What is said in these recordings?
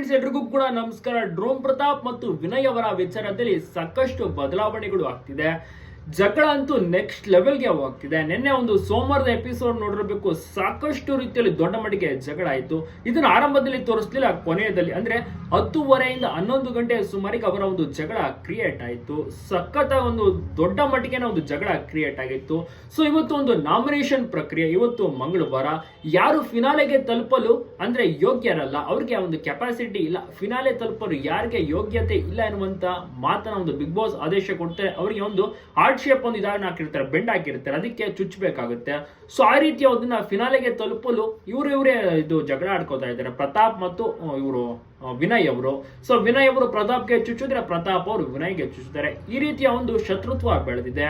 Friends ಎಲ್ರಿಗೂ ಕೂಡ ನಮಸ್ಕಾರ. ಡ್ರೋಮ್ ಪ್ರತಾಪ್ ಮತ್ತು ವಿನಯ್ ಅವರ ವಿಚಾರದಲ್ಲಿ ಸಾಕಷ್ಟು ಬದಲಾವಣೆಗಳು ಆಗ್ತಿದೆ. ಜಗಳ ಅಂತೂ ನೆಕ್ಸ್ಟ್ ಲೆವೆಲ್ಗೆ ಹೋಗ್ತಿದೆ. ನಿನ್ನೆ ಒಂದು ಸೋಮವಾರದ ಎಪಿಸೋಡ್ ನೋಡಿರಬೇಕು. ಸಾಕಷ್ಟು ರೀತಿಯಲ್ಲಿ ದೊಡ್ಡ ಮಟ್ಟಿಗೆ ಜಗಳ ಆಯಿತು. ಇದನ್ನ ಆರಂಭದಲ್ಲಿ ತೋರಿಸ್ಲಿಲ್ಲ, ಕೊನೆಯದಲ್ಲಿ. ಅಂದ್ರೆ ಹತ್ತುವರೆಯಿಂದ ಹನ್ನೊಂದು ಗಂಟೆ ಸುಮಾರಿಗೆ ಅವರ ಒಂದು ಜಗಳ ಕ್ರಿಯೇಟ್ ಆಯಿತು. ಸಖತ್ ಒಂದು ದೊಡ್ಡ ಮಟ್ಟಿಗೆ ಒಂದು ಜಗಳ ಕ್ರಿಯೇಟ್ ಆಗಿತ್ತು. ಸೊ ಇವತ್ತು ಒಂದು ನಾಮಿನೇಷನ್ ಪ್ರಕ್ರಿಯೆ. ಇವತ್ತು ಮಂಗಳವಾರ. ಯಾರು ಫಿನಾಲೆಗೆ ತಲುಪಲು ಅಂದ್ರೆ ಯೋಗ್ಯರಲ್ಲ, ಅವ್ರಿಗೆ ಒಂದು ಕೆಪಾಸಿಟಿ ಇಲ್ಲ. ಫಿನಾಲೆ ತಲುಪಲು ಯಾರಿಗೆ ಯೋಗ್ಯತೆ ಇಲ್ಲ ಎನ್ನುವಂತ ಮಾತನ್ನ ಒಂದು ಬಿಗ್ ಬಾಸ್ ಆದೇಶ ಕೊಡ್ತಾರೆ. ಅವರಿಗೆ ಒಂದು ಹಾರ್ಟ್ ಶೇಪ್ ಒಂದು ಇದಾಗಿ ಹಾಕಿರ್ತಾರೆ, ಬೆಂಡ್ ಹಾಕಿರ್ತಾರೆ, ಅದಕ್ಕೆ ಚುಚ್ಚಬೇಕಾಗುತ್ತೆ ಸೊ ಆ ರೀತಿ ಅದನ್ನ ಫಿನಾಲೆಗೆ ತಲುಪಲು ಇವರು ಇವರೇ ಇದು ಜಗಳ ಆಡ್ಕೋತಾ ಇದ್ದಾರೆ. ಪ್ರತಾಪ್ ಮತ್ತು ಇವರು ವಿನಯ್ ಅವರು. ಸೊ ವಿನಯ್ ಅವರು ಪ್ರತಾಪ್ಗೆ ಚುಚ್ಚಿದ್ರೆ ಪ್ರತಾಪ್ ಅವರು ವಿನಯ್ಗೆ ಚುಚ್ಚುತ್ತಾರೆ ಈ ರೀತಿಯ ಒಂದು ಶತ್ರುತ್ವ ಬೆಳೆದಿದೆ.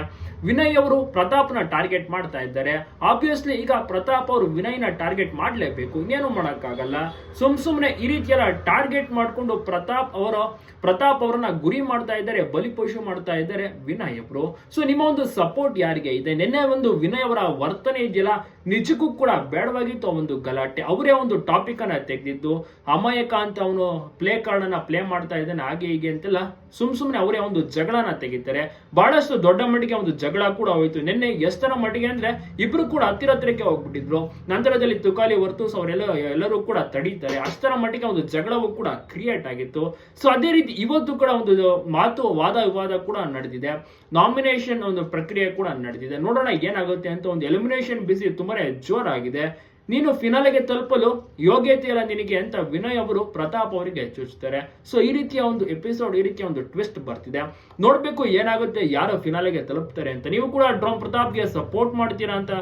ವಿನಯ್ ಅವರು ಪ್ರತಾಪ್ನ ಟಾರ್ಗೆಟ್ ಮಾಡ್ತಾ ಇದ್ದಾರೆ. ಆಬ್ವಿಯಸ್ಲಿ ಈಗ ಪ್ರತಾಪ್ ಅವರು ವಿನಯ್ನ ಟಾರ್ಗೆಟ್ ಮಾಡಲೇಬೇಕು. ಇನ್ನೇನು ಮಾಡೋಕ್ಕಾಗಲ್ಲ. ಸುಮ್ ಸುಮ್ಮನೆ ಈ ರೀತಿಯೆಲ್ಲ ಟಾರ್ಗೆಟ್ ಮಾಡಿಕೊಂಡು ಪ್ರತಾಪ್ ಅವರ, ಪ್ರತಾಪ್ ಅವರನ್ನ ಗುರಿ ಮಾಡ್ತಾ ಇದ್ದಾರೆ ಬಲಿಪಶು ಮಾಡ್ತಾ ಇದ್ದಾರೆ ವಿನಯ್ ಅವರು. ಸೊ ನಿಮ್ಮ ಒಂದು ಸಪೋರ್ಟ್ ಯಾರಿಗೆ? ಇದೆ. ನಿನ್ನೆ ಒಂದು ವಿನಯ್ ಅವರ ವರ್ತನೆ ಇದೆಯಲ್ಲ? ನಿಜಕ್ಕೂ ಕೂಡ ಬೇಡವಾಗಿತ್ತು ಒಂದು ಗಲಾಟೆ. ಅವರೇ ಒಂದು ಟಾಪಿಕ್ ಅನ್ನ ತೆಗೆದಿದ್ದು, ಅಮಾಯಕ ಅಂತ ಅವನು ಪ್ಲೇ ಕಾರ್ಡ್ ಅನ್ನ ಪ್ಲೇ ಮಾಡ್ತಾ ಇದ್ದಾನೆ, ಹಾಗೆ ಹೀಗೆ ಅಂತೆಲ್ಲ ಸುಮ್ ಸುಮ್ಮನೆ ಅವರೇ ಒಂದು ಜಗಳನ ತೆಗಿತಾರೆ. ಬಹಳಷ್ಟು ದೊಡ್ಡ ಮಟ್ಟಿಗೆ ಒಂದು ಜಗಳ ಕೂಡ ಹೋಯ್ತು. ನಿನ್ನೆ ಎಷ್ಟರ ಮಟ್ಟಿಗೆ ಅಂದ್ರೆ ಇಬ್ರು ಕೂಡ ಹತ್ತಿರ ಹತ್ತಿರಕ್ಕೆ ಹೋಗ್ಬಿಟ್ಟಿದ್ರು. ನಂತರದಲ್ಲಿ ತುಕಾಲಿ ವರ್ತೂಸ್ ಅವರೆಲ್ಲ, ಎಲ್ಲರೂ ಕೂಡ ತಡೀತಾರೆ. ಅಷ್ಟರ ಮಟ್ಟಿಗೆ ಒಂದು ಜಗಳವು ಕೂಡ ಕ್ರಿಯೇಟ್ ಆಗಿತ್ತು. ಸೊ ಅದೇ ರೀತಿ ಇವತ್ತು ಕೂಡ ಒಂದು ಮಾತು ವಾದ ವಿವಾದ ಕೂಡ ನಡೆದಿದೆ. ನಾಮಿನೇಷನ್ ಒಂದು ಪ್ರಕ್ರಿಯೆ ಕೂಡ ನಡೆದಿದೆ. ನೋಡೋಣ ಏನಾಗುತ್ತೆ ಅಂತ ಒಂದು ಎಲಿಮಿನೇಷನ್ ಬಿಸಿ ತುಂಬಾನೇ ಜೋರಾಗಿದೆ. ನೀನು ಫಿನಾಲೆಗೆ ತಲುಪಲು ಯೋಗ್ಯತೆ ಇಲ್ಲ ನಿನಗೆ ಅಂತ ವಿನಯ್ ಅವರು ಪ್ರತಾಪ್ ಅವರಿಗೆ ಚುಚ್ಚುತ್ತಾರೆ ಸೊ ಈ ರೀತಿಯ ಒಂದು ಎಪಿಸೋಡ್ ಈ ರೀತಿಯ ಒಂದು ಟ್ವಿಸ್ಟ್ ಬರ್ತಿದೆ. ನೋಡ್ಬೇಕು ಏನಾಗುತ್ತೆ, ಯಾರು ಫಿನಾಲೆಗೆ ತಲುಪ್ತಾರೆ ಅಂತ. ನೀವು ಕೂಡ ಡ್ರೋಮ್ ಪ್ರತಾಪ್ಗೆ ಸಪೋರ್ಟ್ ಮಾಡ್ತೀರಾ ಅಂತ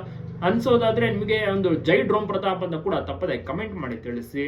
ಅನ್ಸೋದಾದ್ರೆ ನಿಮಗೆ ಒಂದು ಜೈ ಡ್ರೋಮ್ ಪ್ರತಾಪ್ ಅಂತ ಕೂಡ ತಪ್ಪದೆ ಕಮೆಂಟ್ ಮಾಡಿ ತಿಳಿಸಿ.